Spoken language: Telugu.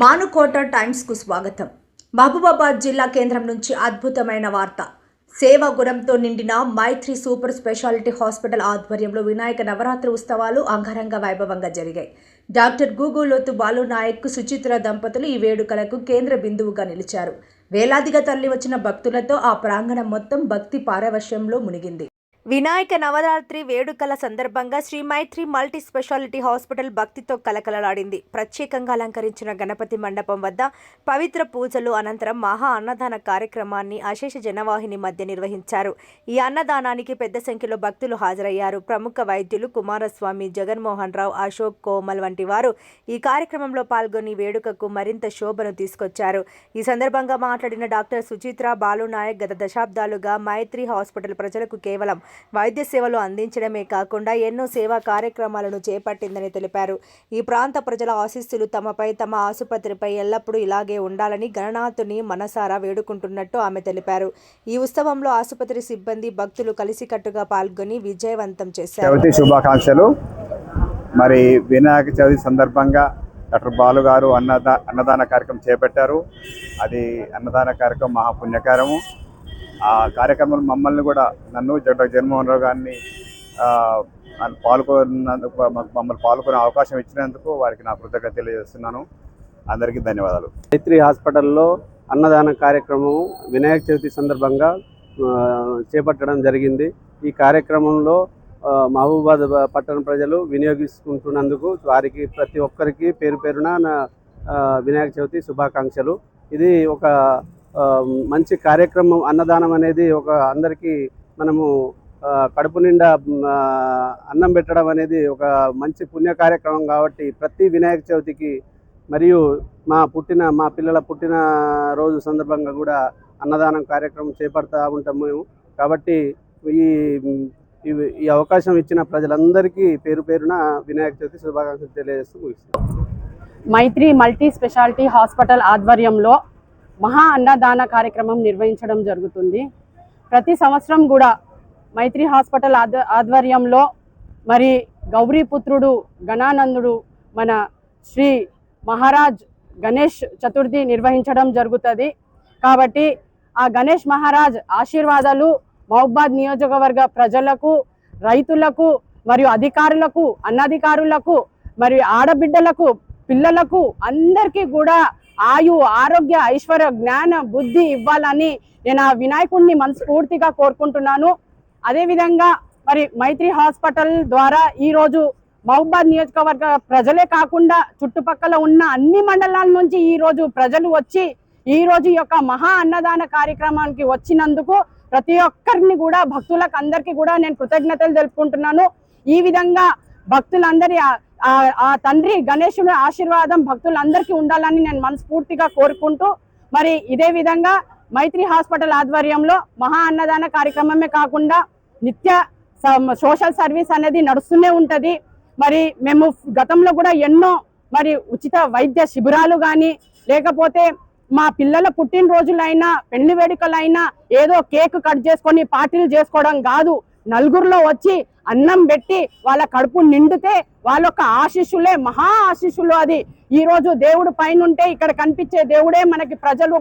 మానుకోట టైమ్స్కు స్వాగతం. మహబూబాబాద్ జిల్లా కేంద్రం నుంచి అద్భుతమైన వార్త. సేవా గుణంతో నిండిన మైత్రి సూపర్ స్పెషాలిటీ హాస్పిటల్ ఆధ్వర్యంలో వినాయక నవరాత్రి ఉత్సవాలు అంగరంగ వైభవంగా జరిగాయి. డాక్టర్ గూగులోతు బాలు నాయక్ సుచిత్ర దంపతులు ఈ వేడుకలకు కేంద్ర బిందువుగా నిలిచారు. వేలాదిగా తరలి వచ్చిన భక్తులతో ఆ ప్రాంగణం మొత్తం భక్తి పారవశ్యంలో మునిగింది. వినాయక నవరాత్రి వేడుకల సందర్భంగా Sri Maitri multi speciality hospital భక్తితో కలకలలాడింది. ప్రత్యేకంగా అలంకరించిన గణపతి మండపం వద్ద పవిత్ర పూజలు అనంతరం మహా అన్నదాన కార్యక్రమాన్ని అశేష జనవాహిని మధ్య నిర్వహించారు. ఈ అన్నదానానికి పెద్ద సంఖ్యలో భక్తులు హాజరయ్యారు. ప్రముఖ వైద్యులు కుమారస్వామి జగన్మోహన్ రావు అశోక్ కోమల్ వంటి వారు ఈ కార్యక్రమంలో పాల్గొని వేడుకకు మరింత శోభను తీసుకొచ్చారు. ఈ సందర్భంగా మాట్లాడిన డాక్టర్ సుచిత్ర బాలునాయక్ గత దశాబ్దాలుగా మైత్రి హాస్పిటల్ ప్రజలకు కేవలం వైద్య సేవలు అందించడమే కాకుండా ఎన్నో సేవా కార్యక్రమాలను చేపట్టిందని తెలిపారు. ఈ ప్రాంత ప్రజల ఆశీస్సులు తమపై తమ ఆసుపత్రిపై ఎల్లప్పుడూ ఇలాగే ఉండాలని గణనాథుని మనసారా వేడుకుంటున్నట్టు ఆమె తెలిపారు. ఈ ఉత్సవంలో ఆసుపత్రి సిబ్బంది భక్తులు కలిసికట్టుగా పాల్గొని విజయవంతం చేశారు. శుభాకాంక్షలు. మరి వినాయక చవితి సందర్భంగా డాక్టర్ బాలు గారు అన్నదా అన్నదాన కార్యక్రమం చేపట్టారు. అది అన్నదాన కార్యక్రమం మహాపుణ్యకారము ఆ కార్యక్రమం మమ్మల్ని కూడా నన్ను డాక్టర్ జగన్మోహన్ రావు గారిని పాల్గొన్నందుకు మమ్మల్ని పాల్గొనే అవకాశం ఇచ్చినందుకు వారికి నా కృతజ్ఞత తెలియజేస్తున్నాను. అందరికీ ధన్యవాదాలు. మైత్రి హాస్పిటల్లో అన్నదాన కార్యక్రమం వినాయక చవితి సందర్భంగా చేపట్టడం జరిగింది. ఈ కార్యక్రమంలో మహబూబాద్ పట్టణ ప్రజలు వినియోగించుకుంటున్నందుకు వారికి ప్రతి ఒక్కరికి పేరు పేరున వినాయక చవితి శుభాకాంక్షలు. ఇది ఒక మంచి కార్యక్రమం అన్నదానం అనేది ఒక అందరికీ మనము కడుపు నిండా అన్నం పెట్టడం అనేది ఒక మంచి పుణ్య కార్యక్రమం కాబట్టి ప్రతి వినాయక చవితికి మరియు మా పుట్టిన మా పిల్లల పుట్టిన రోజు సందర్భంగా కూడా అన్నదానం కార్యక్రమం చేపడతా ఉంటాం మేము. కాబట్టి ఈ ఈ- ఈ అవకాశం ఇచ్చిన ప్రజలందరికీ పేరు పేరున వినాయక చవితి శుభాకాంక్షలు తెలియజేస్తూ ముగిస్తాం మైత్రి మల్టీ స్పెషాలిటీ హాస్పిటల్ ఆధ్వర్యంలో మహా అన్నదాన కార్యక్రమం నిర్వహించడం జరుగుతుంది. ప్రతి సంవత్సరం కూడా మైత్రి హాస్పిటల్ ఆధ్వ ఆధ్వర్యంలో మరి గౌరీపుత్రుడు గణానందుడు మన శ్రీ మహారాజ్ గణేష్ చతుర్థి నిర్వహించడం జరుగుతుంది. కాబట్టి ఆ గణేష్ మహారాజ్ ఆశీర్వాదాలు మహబాద్ నియోజకవర్గ ప్రజలకు రైతులకు మరియు అధికారులకు అన్నధికారులకు మరియు ఆడబిడ్డలకు పిల్లలకు అందరికీ కూడా ఆయు ఆరోగ్య ఐశ్వర్య జ్ఞాన బుద్ధి ఇవ్వాలని నేను ఆ వినాయకుడిని మనస్ఫూర్తిగా కోరుకుంటున్నాను. అదేవిధంగా మరి మైత్రి హాస్పిటల్ ద్వారా ఈరోజు మహబూబాద్ నియోజకవర్గ ప్రజలే కాకుండా చుట్టుపక్కల ఉన్న అన్ని మండలాల నుంచి ఈరోజు ప్రజలు వచ్చి ఈ రోజు యొక్క మహా అన్నదాన కార్యక్రమానికి వచ్చినందుకు ప్రతి ఒక్కరిని కూడా భక్తులకు అందరికీ కూడా నేను కృతజ్ఞతలు తెలుపుకుంటున్నాను. ఈ విధంగా భక్తులందరి ఆ- తండ్రి గణేశుని ఆశీర్వాదం భక్తులందరికీ ఉండాలని నేను మనస్ఫూర్తిగా కోరుకుంటూ మరి ఇదే విధంగా మైత్రి హాస్పిటల్ ఆధ్వర్యంలో మహా అన్నదాన కార్యక్రమమే కాకుండా నిత్య స- సోషల్ సర్వీస్ అనేది నడుస్తూనే ఉంటుంది. మరి మేము గతంలో కూడా ఎన్నో మరి ఉచిత వైద్య శిబిరాలు కానీ లేకపోతే మా పిల్లల పుట్టినరోజులైనా పెళ్ళి వేడుకలైనా ఏదో కేక్ కట్ చేసుకొని పార్టీలు చేసుకోవడం కాదు. నలుగురిలో వచ్చి అన్నం పెట్టి వాళ్ళ కడుపు నిండితే వాళ్ళ యొక్క ఆశీస్సులే మహా ఆశీస్సులు అది. ఈ రోజు దేవుడు పైన ఉంటే ఇక్కడ కనిపించే దేవుడే మనకి ప్రజలు